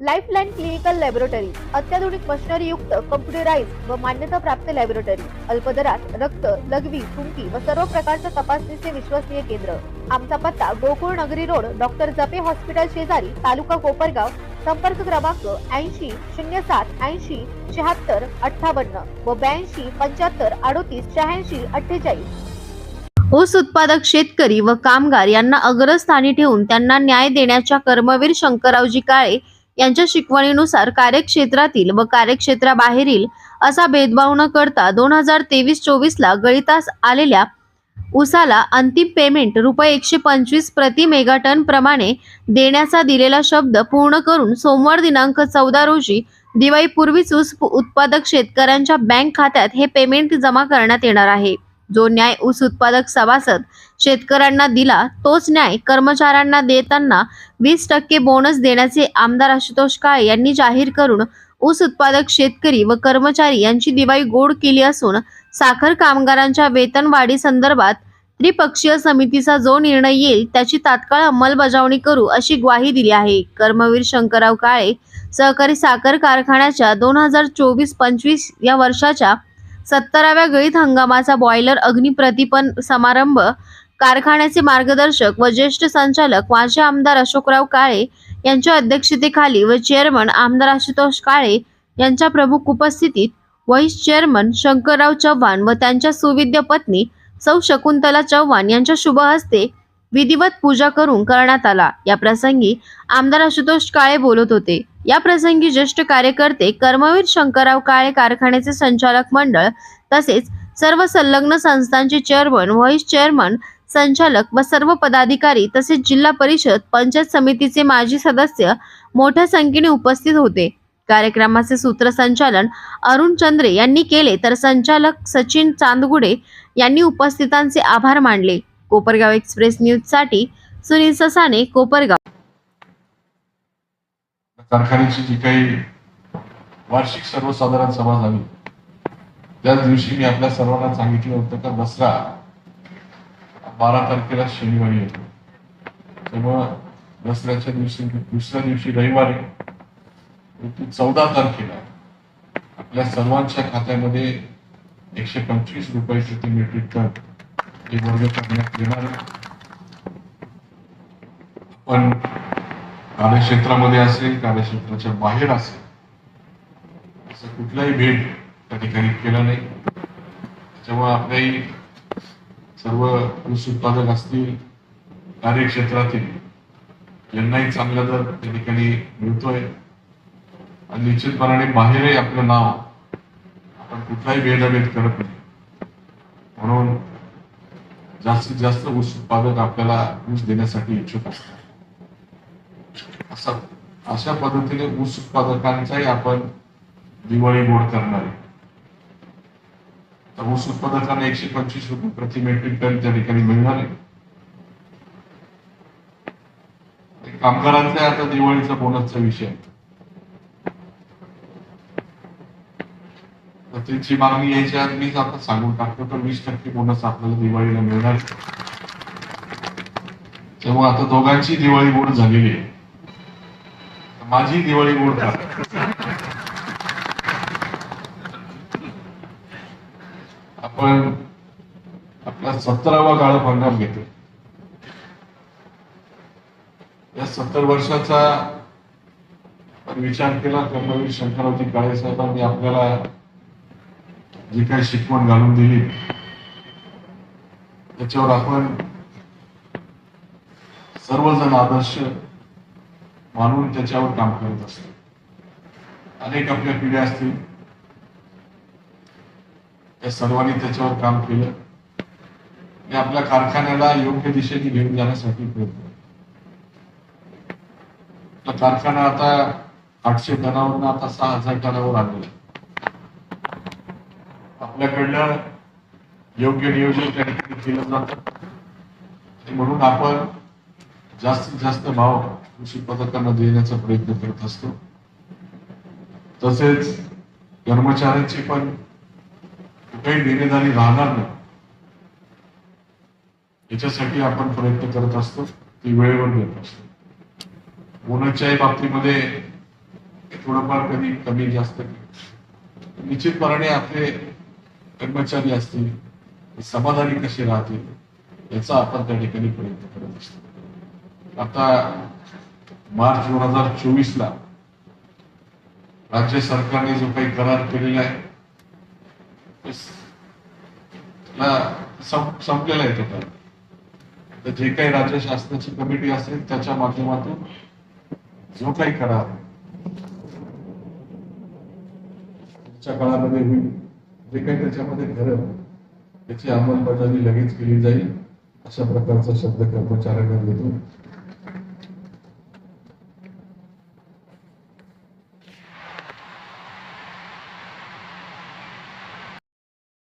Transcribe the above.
Lifeline clinical laboratory अत्याधुनिक machinery युक्त computerise व मान्यता प्राप्त लॅबोरेटरी अल्पदरात रक्त लघवी थुंकी व सर्व प्रकारच्या तपासणीचे विश्वसनीय केंद्र. आमचा पत्ता गोकुळ नगरी रोड डॉक्टर जपे हॉस्पिटल शेजारी तालुका कोपरगाव संपर्क क्रमांक ऐंशी शून्य सात ऐंशी शहात्तर अठ्ठावन्न व ब्याऐंशी पंच्याहत्तर अडोतीस शहाऐंशी अठ्ठेचाळीस. ऊस उत्पादक शेतकरी व कामगार यांना अग्रस्थानी ठेवून त्यांना न्याय देण्याच्या कर्मवीर शंकररावजी काळे यांच्या शिकवणीनुसार कार्यक्षेत्रातील व कार्यक्षेत्राबाहेरील असा भेदभाव न करता दोन हजार तेवीस चोवीस ला गळितास आलेल्या उसाला अंतिम पेमेंट रुपये एकशे पंचवीस प्रति मेगाटन प्रमाणे देण्याचा दिलेला शब्द पूर्ण करून सोमवार दिनांक चौदा रोजी दिवाळीपूर्वीच ऊस उत्पादक शेतकऱ्यांच्या बँक खात्यात हे पेमेंट जमा करण्यात येणार आहे. जो न्याय ऊस उत्पादक सभासद शेतकऱ्यांना दिला तोच न्याय कर्मचाऱ्यांना देताना वीस टक्के बोनस देण्याचे आमदार आशुतोष काळे यांनी जाहीर करून ऊस उत्पादक शेतकरी व कर्मचारी यांची दिवाळी गोड केली असून साखर कामगारांच्या वेतनवाढी संदर्भात त्रिपक्षीय समितीचा जो निर्णय येईल त्याची तात्काळ अंमलबजावणी करू अशी ग्वाही दिली आहे. कर्मवीर शंकरराव काळे सहकारी साखर कारखान्याच्या दोन हजार चोवीस पंचवीस या वर्षाच्या सत्तराव्या गळीत हंगामाचा बॉयलर अग्निप्रतिपन समारंभ. कारखान्याचे मार्गदर्शक व ज्येष्ठ संचालक माजी आमदार अशोकराव काळे यांच्या अध्यक्षतेखाली व चेअरमन आमदार आशुतोष काळे यांच्या प्रमुख उपस्थितीत व्हाईस चेअरमन शंकरराव चव्हाण व त्यांच्या सुविद्य पत्नी सौ शकुंतला चव्हाण यांच्या शुभ हस्ते विधिवत पूजा करून करण्यात आला. या प्रसंगी आमदार आशुतोष काळे बोलत होते. या प्रसंगी ज्येष्ठ कार्यकर्ते कर्मवीर शंकरराव काळे कारखान्याचे संचालक मंडळ तसेच सर्व संलग्न संस्थांचे चेअरमन व्हाईस चेअरमन संचालक व सर्व पदाधिकारी तसेच जिल्हा परिषद पंचायत समितीचे माजी सदस्य मोठ्या संख्येने उपस्थित होते. कार्यक्रमाचे सूत्रसंचालन अरुण चंद्रे यांनी केले तर संचालक सचिन चांदगुडे यांनी उपस्थितांचे आभार मानले. कोपरगाव एक्सप्रेस न्यूजसाठी सुनील ससाने कोपरगाव. कारखान्याची जी काही वार्षिक सर्वसाधारण सभा झाली त्याच दिवशी मी आपल्या सर्वांना सांगितलं होतं का दसरा बारा तारखेला शनिवारी येतो. तेव्हा दसऱ्याच्या दिवशी दुसऱ्या दिवशी रविवारी चौदा तारखेला आपल्या सर्वांच्या खात्यामध्ये एकशे पंचवीस रुपये प्रति मेट्रिक टन हे करण्यात येणार. पण कार्यक्षेत्रामध्ये असेल कार्यक्षेत्राच्या बाहेर असेल असं कुठलाही भेट त्या ठिकाणी केला नाही. त्याच्यामुळे आपल्याही सर्व ऊस उत्पादक असतील कार्यक्षेत्रातील यांनाही चांगला दर त्या ठिकाणी मिळतोय. आणि निश्चितपणाने बाहेरही आपलं नाव आपण कुठलाही भेदाभेद करत नाही. म्हणून जास्तीत जास्त ऊस उत्पादक आपल्याला ऊस देण्यासाठी इच्छुक असतात. असा अशा पद्धतीने ऊस उत्पादकांचाही आपण दिवाळी गोड करणार आहे. तर ऊस उत्पादकांना एकशे पंचवीस रुपये प्रति मेट्रिक टन त्या ठिकाणी मिळणार आहे. कामगारांचा आता दिवाळीचा बोनसचा विषय आहे. त्यांची मागणी यायच्या मीच आता सांगून टाकतो तर वीस टक्के बोनस आपल्याला दिवाळीला मिळणार. तेव्हा आता दोघांची दिवाळी गोड झालेली आहे. माझी दिवाळी गोड करा आपण आपला सत्तरावा काळ हंगाम घेतो या सत्तर वर्षाचा विचार केला कर्मवीर शंकररावजी काळे साहेबांनी आपल्याला जी काही शिकवण घालून दिली त्याच्यावर आपण सर्वजण आदर्श मानून त्याच्यावर काम करत असतो. अनेक आपल्या पिढ्या असतील. त्या सर्वांनी त्याच्यावर काम केलं. आणि आपल्या कारखान्याला योग्य दिशेने घेऊन जाण्यासाठी प्रयत्न आपला कारखाना आता आठशे टनावरून आता सहा हजार टनावर आलेला आहे. आपल्याकडनं योग्य नियोजन त्या ठिकाणी केलं जातं. म्हणून आपण जास्तीत जास्त भाव कृषी पथकांना देण्याचा प्रयत्न करत असतो. तसेच कर्मचाऱ्यांची पण कुठेही देणेदारी राहणार नाही. याच्यासाठी आपण प्रयत्न करत असतो. ती वेळेवर देत असतो. बोनसच्याही बाबतीमध्ये थोडंफार कधी कमी जास्त निश्चितपणाने आपले कर्मचारी असतील ते समाधानी कसे राहतील याचा आपण त्या ठिकाणी प्रयत्न करत असतो. आता मार्च दोन हजार चोवीस ला राज्य सरकारने जो काही करार केलेला आहे संपलेला आहे तो तर जे काही राज्य शासनाची कमिटी असेल त्याच्या माध्यमातून जो काही करार पुढच्या काळामध्ये होईल. जे काही त्याच्यामध्ये घडलं त्याची अंमलबजावणी लगेच केली जाईल अशा प्रकारचा शब्द कर्मचाऱ्यांना देतो.